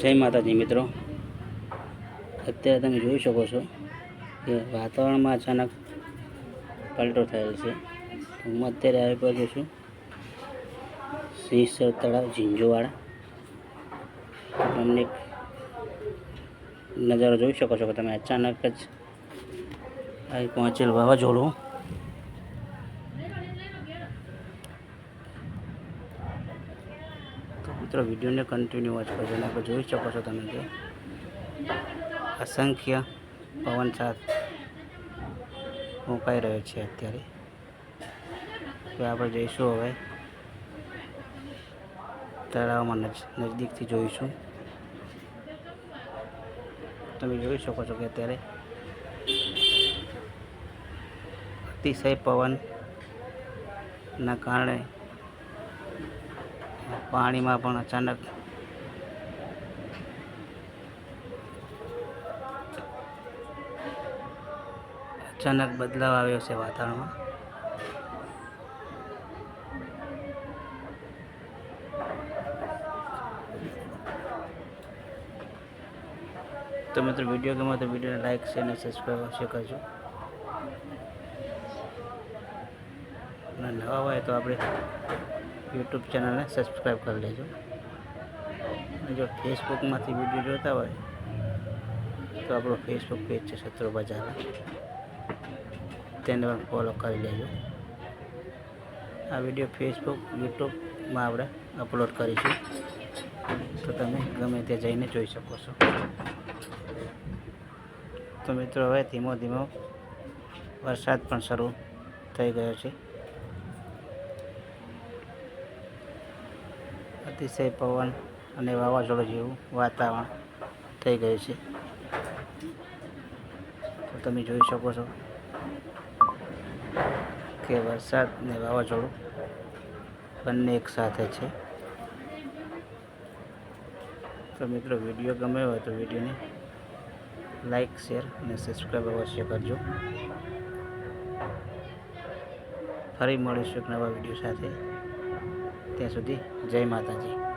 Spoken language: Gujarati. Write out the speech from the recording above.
જય માતાજી મિત્રો. અત્યારે તમે જોઈ શકો છો કે વાતાવરણમાં અચાનક પલટો થયેલ છે. હું અત્યારે આવી પહોંચ્યો છું સિંહસર તળાવ ઝીંઝુવાડા. તમને નજારો જોઈ શકો છો કે તમે અચાનક જ આવી પહોંચેલ વાવાઝોડું તો મિત્રો, વિડીયોને કન્ટિન્યુ વોચ કરજો અને આપણે જોઈ શકો છો તમે કે અસંખ્ય પવન સાથ ફૂંકાઈ રહ્યો છે અત્યારે. તો આપણે જઈશું હવે તળાવમાં નજ, નજદીકથી જોઈશું. તમે જોઈ શકો છો કે અત્યારે અતિશય પવનના કારણે પાણીમાં પણ અચાનક અચાનક બદલાવ આવ્યો છે વાતાવરણમાં. તો મિત્રો, વીડિયો ગમે તો વિડીયોને લાઈક, શેર અને સબસ્ક્રાઈબ અવશ્ય કરજો. અને નવા હોય તો આપણે યુટ્યુબ ચેનલને સબસ્ક્રાઈબ કરી લેજો. જો ફેસબુકમાંથી વીડિયો જોતા હોય, તો આપણો ફેસબુક પેજ છે શત્રુ બજાર. તેને પણ ફોલો કરી લેજો. આ વીડિયો ફેસબુક, યુટ્યુબમાં આપણે અપલોડ કરીશું. તો તમે ગમે તે જઈને જોઈ શકો છો. તો મિત્રો, હવે ધીમો ધીમો વરસાદ પણ શરૂ થઈ ગયો છે. અતિશય પવન અને વાવાઝોડું જેવું વાતાવરણ થઈ ગયું છે. તો તમે જોઈ શકો છો કે વરસાદ ને વાવાઝોડું બંને એક સાથે છે. તો મિત્રો વીડિયો ગમ્યો હોય તો વિડીયોને લાઈક, શેર અને સબસ્ક્રાઈબ અવશ્ય કરજો. ફરી મળીશું એક નવા વીડિયો સાથે. ત્યાં સુધી જય માતાજી.